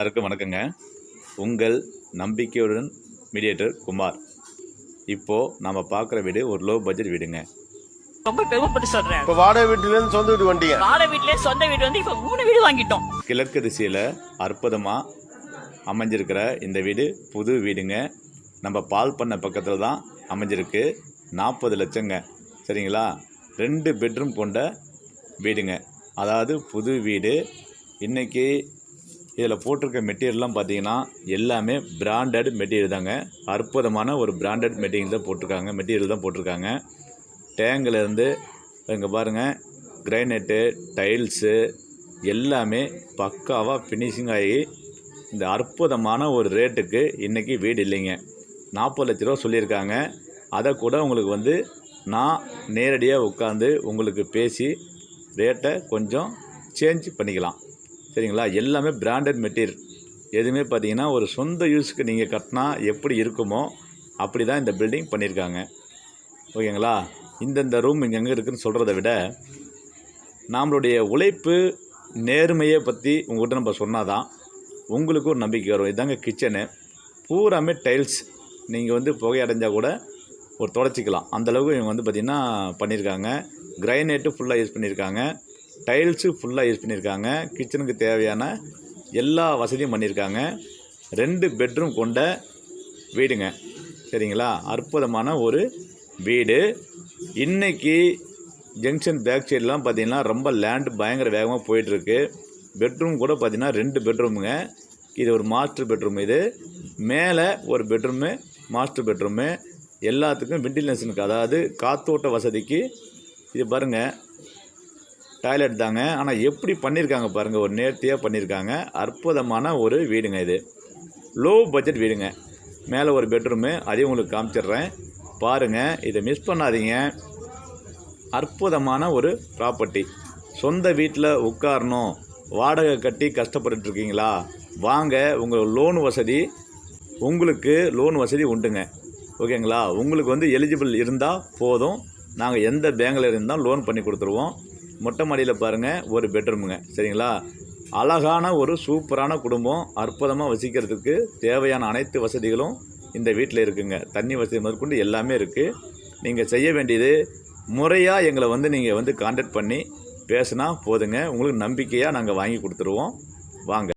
எல்லாருக்கும் வணக்கங்க. உங்கள் நம்பிக்கையுடன் மீடியேட்டர் குமார். இப்போது நம்ம பார்க்குற வீடு ஒரு லோ பட்ஜெட் வீடுங்க. ரொம்ப பெருமைப்பட்டு சொல்றேன். இப்ப வாடகை வீட்டுல இருந்து சொந்த வீடு வண்டிங்க வாழை வீட்லயே சொந்த வீடு வந்து இப்ப மூணு வீடு வாங்கிட்டோம். கிழக்கு திசையில் அற்புதமாக அமைஞ்சிருக்கிற இந்த வீடு புது வீடுங்க. நம்ம பால் பண்ண பக்கத்தில் தான் அமைஞ்சிருக்கு. நாற்பது லட்சங்க. சரிங்களா? ரெண்டு பெட்ரூம் கொண்ட வீடுங்க. அதாவது புது வீடு. இன்றைக்கி இதில் போட்டிருக்க மெட்டீரியல்லாம் பார்த்தீங்கன்னா எல்லாமே பிராண்டட் மெட்டீரியல் தாங்க. அற்புதமான ஒரு பிராண்டட் மெட்டீரியல் தான் போட்டிருக்காங்க. மெட்டீரியல் தான் போட்டிருக்காங்க. டேங்கிலேருந்து இங்கே பாருங்கள் கிரைனைட்டு டைல்ஸு எல்லாமே பக்காவாக ஃபினிஷிங் ஆகி இந்த அற்புதமான ஒரு ரேட்டுக்கு இன்றைக்கி வீடு இல்லைங்க. நாற்பது லட்ச ரூபா சொல்லியிருக்காங்க. அதை கூட உங்களுக்கு வந்து நான் நேரடியாக உட்காந்து உங்களுக்கு பேசி ரேட்டை கொஞ்சம் சேஞ்ச் பண்ணிக்கலாம். சரிங்களா? எல்லாமே பிராண்டட் மெட்டீரியல் எதுவுமே பார்த்தீங்கன்னா ஒரு சொந்த யூஸ்க்கு நீங்கள் கட்டினா எப்படி இருக்குமோ அப்படி தான் இந்த பில்டிங் பண்ணியிருக்காங்க ஓகேங்களா? இந்தந்த ரூம் இங்கே எங்கே இருக்குதுன்னு சொல்கிறத விட நம்மளுடைய உழைப்பு நேர்மையை பற்றி உங்கள்கிட்ட நம்ம சொன்னால் உங்களுக்கு ஒரு நம்பிக்கை வரும். இதாங்க கிச்சனு பூராமே டைல்ஸ் நீங்கள் வந்து புகை அடைஞ்சால் கூட ஒரு தொடச்சிக்கலாம் அந்தளவுக்கு இவங்க வந்து பார்த்திங்கன்னா பண்ணியிருக்காங்க கிரைனேட்டு ஃபுல்லாக யூஸ் பண்ணியிருக்காங்க டைல்ஸு ஃபுல்லாக யூஸ் பண்ணியிருக்காங்க. கிச்சனுக்கு தேவையான எல்லா வசதியும் பண்ணியிருக்காங்க. ரெண்டு பெட்ரூம் கொண்ட வீடுங்க. சரிங்களா? அற்புதமான ஒரு வீடு. இன்றைக்கி ஜங்ஷன் பேக் சைட்லாம் பார்த்தீங்கன்னா ரொம்ப லேண்டு பயங்கர வேகமாக போயிட்டுருக்கு. பெட்ரூம் கூட பார்த்தீங்கன்னா ரெண்டு பெட்ரூமுங்க. இது ஒரு மாஸ்டர் பெட்ரூம் இது. மேலே ஒரு பெட்ரூமு மாஸ்டர் பெட்ரூமு. எல்லாத்துக்கும் வெண்டிலேஷனுக்கு அதாவது காத்தோட்ட வசதிக்கு. இது பாருங்கள் டாய்லெட் தாங்க. ஆனால் எப்படி பண்ணியிருக்காங்க பாருங்கள் ஒரு நேர்த்தியாக பண்ணியிருக்காங்க அற்புதமான ஒரு வீடுங்க இது. லோ பட்ஜெட் வீடுங்க. மேலே ஒரு பெட்ரூமு அதையும் உங்களுக்கு காமிச்சிடுறேன். பாருங்கள் இதை மிஸ் பண்ணாதீங்க. அற்புதமான ஒரு ப்ராப்பர்ட்டி சொந்த வீட்டில் உட்காரணும். வாடகை கட்டி கஷ்டப்பட்டுட்டு இருக்கீங்களா? வாங்க. உங்கள் லோன் வசதி உங்களுக்கு லோன் வசதி உண்டுங்க. ஓகேங்களா? உங்களுக்கு வந்து எலிஜிபிள் இருந்தால் போதும். நாங்கள் எந்த பேங்கில் இருந்தால் லோன் பண்ணி கொடுத்துருவோம். மொட்டை மாடியில் பாருங்கள் ஒரு பெட்ரூமுங்க சரிங்களா? அழகான ஒரு சூப்பரான குடும்பம். அற்புதமாக வசிக்கிறதுக்கு தேவையான அனைத்து வசதிகளும் இந்த வீட்டில் இருக்குங்க. தண்ணி வசதி முதற்கொண்டு எல்லாமே இருக்குது நீங்கள் செய்ய வேண்டியது முறையாக எங்களை வந்து நீங்கள் வந்து காண்டாக்ட் பண்ணி பேசுனா போதுங்க. உங்களுக்கு நம்பிக்கையாக நாங்கள் வாங்கி கொடுத்துருவோம். வாங்க.